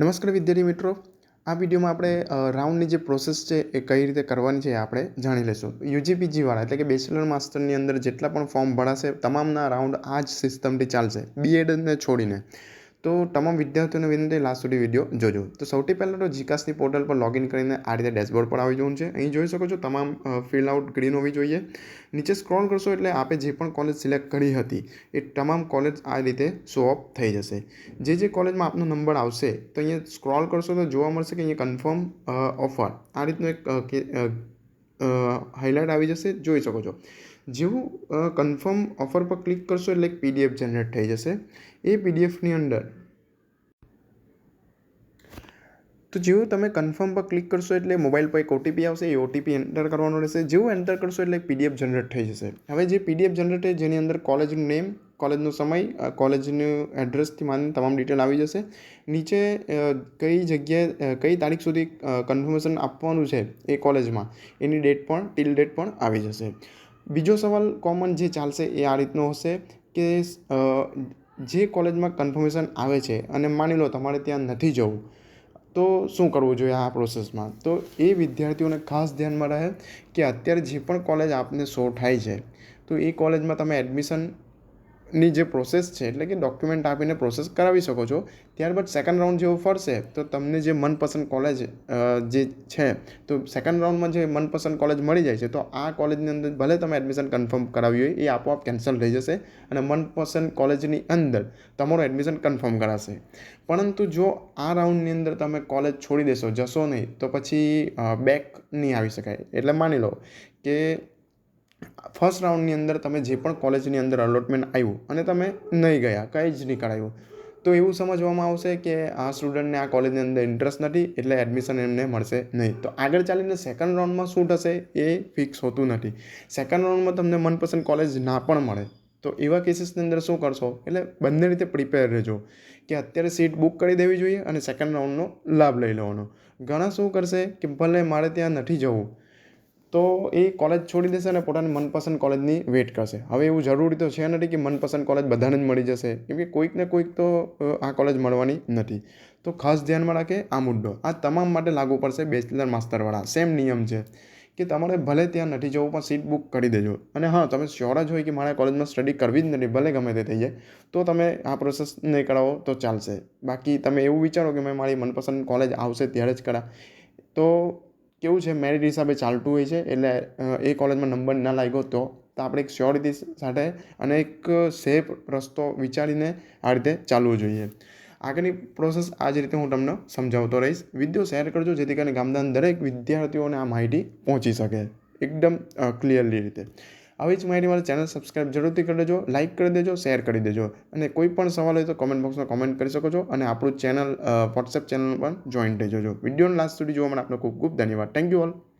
નમસ્કાર વિદ્યાર્થી મિત્રો. આ વિડીયોમાં આપણે રાઉન્ડની જે પ્રોસેસ છે એ કઈ રીતે કરવાની છે એ આપણે જાણી લઈશું. યુજીપીજીવાળા એટલે કે બેચલર માસ્ટરની અંદર જેટલા પણ ફોર્મ ભરાશે તમામના રાઉન્ડ આ જ સિસ્ટમથી ચાલશે. બીએડને છોડીને. તો તમામ વિદ્યાર્થીઓને વિનંતી લાસ્ટ સુધી વીડિયો જોજો. તો સૌથી પહેલાં તો જીકાસની પોર્ટલ પર લોગિન કરીને આ રીતે ડેશબોર્ડ પર આવી જવું છે. અહીં જોઈ શકો છો તમામ ફિલ આઉટ ગ્રીન હોવી જોઈએ. નીચે સ્ક્રોલ કરશો એટલે આપે જે પણ કોલેજ સિલેક્ટ કરી હતી, એ તમામ કોલેજ આ રીતે શો ઓફ થઈ જશે. જે જે કોલેજમાં આપનો નંબર આવશે, તો અહીંયા સ્ક્રોલ કરશો તો જોવા મળશે કે અહીંયા કન્ફર્મ ઓફર આ રીતનું એક હાઇલાઇટ આવી જશે, જોઈ શકો છો. જેવું કન્ફર્મ ઓફર પર ક્લિક કરશો એટલે એક પીડીએફ જનરેટ થઈ જશે. એ પીડીએફની અંદર તો જેવું તમે કન્ફર્મ પર ક્લિક કરશો એટલે મોબાઈલ પર એક ઓટીપી આવશે, એ ઓટીપી એન્ટર કરવાનો રહેશે. જેવું એન્ટર કરશો એટલે પીડીએફ જનરેટ થઈ જશે. હવે જે પીડીએફ જનરેટ છે, જેની અંદર કોલેજનું નેમ કોલેજનો સમય કોલેજનું એડ્રેસથી માંડીને તમામ ડિટેલ આવી જશે. નીચે કઈ જગ્યાએ કઈ તારીખ સુધી કન્ફર્મેશન આપવાનું છે એ કોલેજમાં, એની ડેટ પણ ટીલ ડેટ પણ આવી જશે. બીજો સવાલ કોમન જે ચાલશે એ આ રીતનો હશે કે જે કોલેજમાં કન્ફર્મેશન આવે છે અને માની લો તમારે ત્યાં નથી જવું, તો શું કરવું જોઈએ આ પ્રોસેસમાં તો એ વિદ્યાર્થીઓને ખાસ ધ્યાનમાં રહે કે અત્યારે જે પણ કોલેજ આપને શો થાય છે, તો એ કોલેજમાં તમે એડમિશનની જે પ્રોસેસ છે, એટલે કે ડોક્યુમેન્ટ આપીને પ્રોસેસ કરાવી શકો છો. ત્યારબાદ સેકન્ડ રાઉન્ડ જેવો ફરશે, તો તમને જે મનપસંદ કોલેજ જે છે, તો સેકન્ડ રાઉન્ડમાં જે મનપસંદ કોલેજ મળી જાય છે, તો આ કોલેજની અંદર ભલે તમે એડમિશન કન્ફર્મ કરાવ્યું હોય, એ આપોઆપ કેન્સલ થઈ જશે અને મનપસંદ કોલેજની અંદર તમારું એડમિશન કન્ફર્મ કરાશે. પરંતુ જો આ રાઉન્ડની અંદર તમે કોલેજ છોડી દેશો, જશો નહીં, તો પછી બેક નહીં આવી શકાય. એટલે માની લો કે ફર્સ્ટ રાઉન્ડની અંદર તમે જે પણ કોલેજની અંદર અલોટમેન્ટ આવ્યું અને તમે નહીં ગયા, કંઈ જ નહીં કરાવ્યું તો એવું સમજવામાં આવશે કે આ સ્ટુડન્ટને આ કોલેજની અંદર ઇન્ટરેસ્ટ નથી, એટલે એડમિશન એમને મળશે નહીં. તો આગળ ચાલીને સેકન્ડ રાઉન્ડમાં શું થશે એ ફિક્સ હોતું નથી. સેકન્ડ રાઉન્ડમાં તમને મનપસંદ કોલેજ ના પણ મળે. તો એવા કેસીસની અંદર શું કરશો? એટલે બંને રીતે પ્રિપેર રહેજો કે અત્યારે સીટ બુક કરી દેવી જોઈએ અને સેકન્ડ રાઉન્ડનો લાભ લઈ લેવાનો. ઘણા શું કરશે કે ભલે મારે ત્યાં નથી જવું તો એ કોલેજ છોડી દેશે અને પોતાની મનપસંદ કોલેજની વેટ કરશે. હવે એવું જરૂરી તો છે નથી કે મનપસંદ કોલેજ બધાને જ મળી જશે કેમ કે કોઈક કોઈક તો આ કોલેજ મળવાની નથી. તો ખાસ ધ્યાનમાં રાખે આ મુદ્દો. આ તમામ માટે લાગુ પડશે બેચલર માસ્ટરવાળા સેમ નિયમ છે કે તમારે ભલે ત્યાં નથી જવું, પણ સીટ બુક કરી દેજો. અને હા, તમે શ્યોર જ હોય કે મારે કોલેજમાં સ્ટડી કરવી જ નથી, ભલે ગમે તે થઈ જાય, તો તમે આ પ્રોસેસ નહીં કરાવો તો ચાલશે. બાકી તમે એવું વિચારો કે મેં મારી મનપસંદ કોલેજ આવશે ત્યારે જ કરા તો કેવું છે મેરિટ હિસાબે ચાલતું હોય છે? એટલે એ કોલેજમાં નંબર ના લાગ્યો તો તો આપણે એક શ્યોરિટી સાથે અને એક સેફ રસ્તો વિચારીને આ રીતે ચાલવું જોઈએ. આગળની પ્રોસેસ આ જ રીતે હું તમને સમજાવતો રહીશ. વીડિયો શેર કરજો, જેથી કરીને ગામડાના દરેક વિદ્યાર્થીઓને આ માહિતી પહોંચી શકે. એકદમ ક્લિયરલી રીતે. આવી જ માહિતી મારી ચેનલ સબસ્ક્રાઇબ જરૂરથી કરી દેજો લાઇક કરી દેજો શેર કરી દેજો. અને કોઈ પણ સવાલ હોય તો કોમેન્ટ બોક્સમાં કોમેન્ટ કરી શકો છો અને આપણું ચેનલ વોટ્સએપ ચેનલ પણ જોઈન થઈ જજો. વિડીયોને લાસ્ટ સુધી જોવા માટે આપનો ખૂબ ખૂબ ધન્યવાદ. Thank you all